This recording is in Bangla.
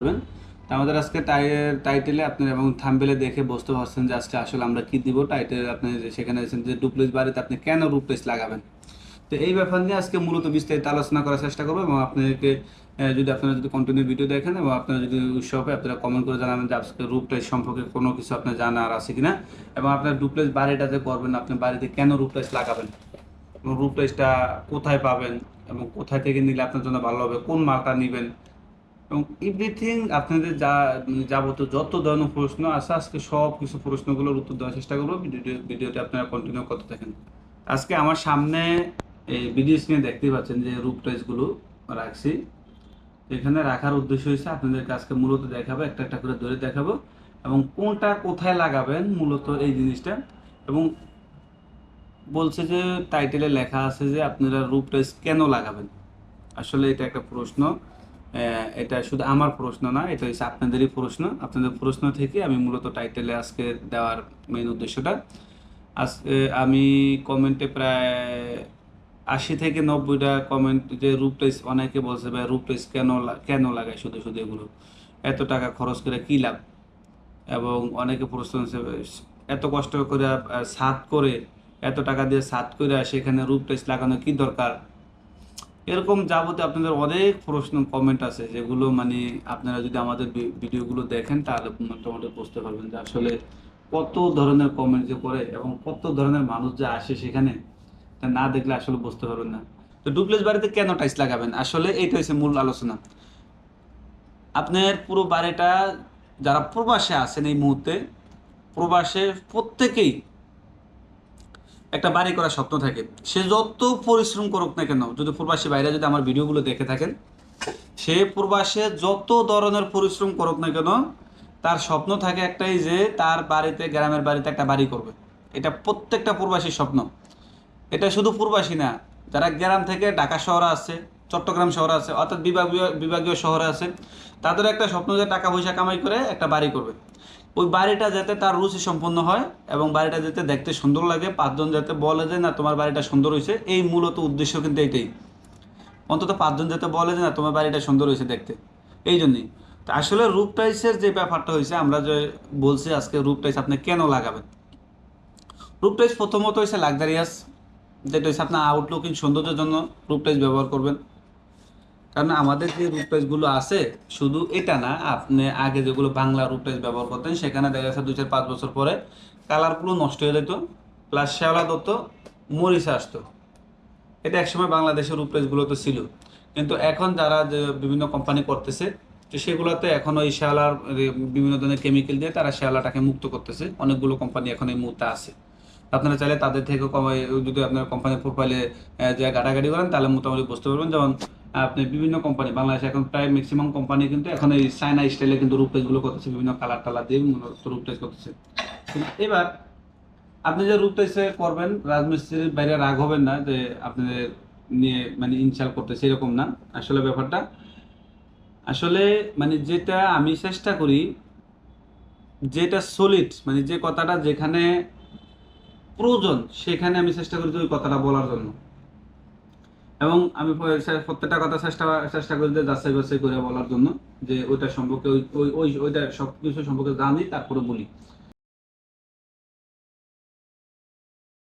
করবেন। তা আমাদের আজকে টাইটেলে আপনার এবং থাম্বেলে দেখে বুঝতে পারছেন যে আজকে আসলে আমরা কি দিব। টাইটেল আপনি সেখানে যে ডুপ্লেস বাড়িতে আপনি কেন রুপ্লেস লাগাবেন? তো এই ব্যাপার নিয়ে আজকে মূলত বিস্তারিত আলোচনা করার চেষ্টা করব এবং আপনাদেরকে যদি আপনারা যদি কন্টিনিউ ভিডিও দেখেন এবং আপনারা যদি উৎসাহ হয় আপনারা কমেন্ট করে জানাবেন যে আজকে রুপটাইস সম্পর্কে কোনো কিছু আপনার জানার আছে কিনা এবং আপনার ডুপ্লেস বাড়িটাতে করবেন, আপনি বাড়িতে কেন রুপটাইস লাগাবেন? এবং রুপটাইসটা কোথায় পাবেন এবং কোথায় থেকে নিলে আপনার জন্য ভালো হবে? কোন মালটা নেবেন? এবং এভরিথিং আপনাদের যা মানে যাবতীয় যত ধরনের প্রশ্ন আছে, আজকে সব কিছু প্রশ্নগুলোর উত্তর দেওয়ার চেষ্টা করব। ভিডিও ভিডিওতে আপনারা কন্টিনিউ করতে থাকেন। আজকে আমার সামনে এই ভিডিও স্ক্রিনে দেখতেই পাচ্ছেন যে রূপ টাইসগুলো রাখছি। এখানে রাখার উদ্দেশ্য হয়েছে আপনাদেরকে আজকে মূলত দেখাবো, একটা একটা করে ধরে দেখাবো। এবং কোনটা কোথায় লাগাবেন মূলত এই জিনিসটা। এবং বলছে যে টাইটেলে লেখা আছে যে আপনারা রূপ টাইস কেন লাগাবেন। আসলে এটা একটা প্রশ্ন। এটা শুধু আমার প্রশ্ন না, এটা হচ্ছে আপনাদেরই প্রশ্ন। আপনাদের প্রশ্ন থেকে আমি মূলত টাইটেলে আজকে দেওয়ার মেন উদ্দেশ্যটা। আজকে আমি কমেন্টে প্রায় আশি থেকে নব্বইটা কমেন্ট যে রূপটাইস অনেকে বলছে, ভাই রূপটাইস কেন কেন লাগায় শুধু শুধু এগুলো? এত টাকা খরচ করে কী লাভ? এবং অনেকে প্রশ্ন এত কষ্ট করে সাত করে, এত টাকা দিয়ে সাত করে সেখানে রূপটাইস লাগানো কি দরকার? এরকম যাবতীয় আপনাদের অনেক প্রশ্ন কমেন্ট আছে, যেগুলো মানে আপনারা যদি আমাদের ভিডিওগুলো দেখেন, তাহলে মোটামুটি বুঝতে পারবেন যে আসলে কত ধরনের কমেন্ট যে করে এবং কত ধরনের মানুষ যে আসে সেখানে, তা না দেখলে আসলে বুঝতে পারবেন না। তো ডুপ্লেস বাড়িতে কেন টাইস লাগাবেন? আসলে এইটা হচ্ছে মূল আলোচনা। আপনার পুরো বাড়িটা, যারা প্রবাসে আছেন এই মুহূর্তে প্রবাসে প্রত্যেকেই একটা বাড়ি করার স্বপ্ন থাকে। সে যত পরিশ্রম করুক না কেন, যদি প্রবাসী বাইরে যদি আমার ভিডিওগুলো দেখে থাকেন, সে প্রবাসে যত ধরনের পরিশ্রম করুক না কেন, তার স্বপ্ন থাকে একটাই যে তার বাড়িতে, গ্রামের বাড়িতে একটা বাড়ি করবে। এটা প্রত্যেকটা প্রবাসীর স্বপ্ন। এটা শুধু প্রবাসী না, যারা গ্রাম থেকে ঢাকা শহরে আছে, চট্টগ্রাম শহরে আছে, অর্থাৎ বিভাগীয় বিভাগীয় শহরে আছে, তাদের একটা স্বপ্ন যে টাকা পয়সা কামাই করে একটা বাড়ি করবে। ওই বাড়িটা যাতে তার রুচি সম্পন্ন হয় এবং বাড়িটা যাতে দেখতে সুন্দর লাগে, পাঁচজন যাতে বলে যে, না, তোমার বাড়িটা সুন্দর হয়েছে। এই মূলত উদ্দেশ্য কিন্তু এইটাই অন্তত পাঁচজন যাতে বলে যে, না, তোমার বাড়িটা সুন্দর হয়েছে দেখতে। এই জন্যই। তো আসলে রূপ টাইসের যে ব্যাপারটা হয়েছে, আমরা যে বলছি আজকে রূপ টাইস আপনি কেন লাগাবেন? রূপ টাইস প্রথমত হয়েছে লাক্সারিয়াস যেটা হচ্ছে আপনার আউটলুকিং সৌন্দর্যের জন্য রূপ টাইস ব্যবহার করবেন। কারণ আমাদের যে রূপ টাইসগুলো আছে, শুধু এটা না, আপনি আগে যেগুলো বাংলা টাইস ব্যবহার করতেন, সেখানে দেখা যাচ্ছে দুই চার পাঁচ বছর পরে কালারগুলো নষ্ট হয়ে যেত প্লাস শ্যাওলা দত্ত, মরিচা আসতো। এটা একসময় বাংলাদেশের রূপ তো ছিল। কিন্তু এখন যারা যে বিভিন্ন কোম্পানি করতেছে, তো সেগুলোতে এখন ওই শ্যাওলার বিভিন্ন ধরনের কেমিক্যাল দিয়ে তারা শ্যাওলাটাকে মুক্ত করতেছে। অনেকগুলো কোম্পানি এখন এই মুহূর্তে আছে। আপনারা চাইলে তাদের থেকে যদি আপনার কোম্পানির প্রোফাইলে যে ঘাটাঘাটি করেন, তাহলে মোটামুটি বুঝতে পারবেন। যেমন আপনি বিভিন্ন কোম্পানি বাংলাদেশে এখন প্রায় ম্যাক্সিমাম কোম্পানি কিন্তু এখন এই চায়না স্টাইলে কিন্তু রূপটেজগুলো করতেছে, বিভিন্ন কালার টালার দিয়ে রূপটেজ করতেছে। এবার, আপনি যে রূপটেজে করবেন, রাজমিস্ত্রির বাইরে রাগ হবেন না যে আপনাদের নিয়ে মানে ইনশাল করতেছে, এরকম না। আসলে ব্যাপারটা, আসলে মানে যেটা আমি চেষ্টা করি, যেটা সলিড মানে যে কথাটা যেখানে প্রয়োজন, সেখানে আমি চেষ্টা করি ওই কথাটা বলার জন্য। এবং আমি প্রত্যেকটা কথা চেষ্টা চেষ্টা করি যাচাই বাছাই করে বলার জন্য যে ওইটা সম্পর্কে ওই ওই, ওইটা সবকিছু সম্পর্কে জানি, তারপরে বলি।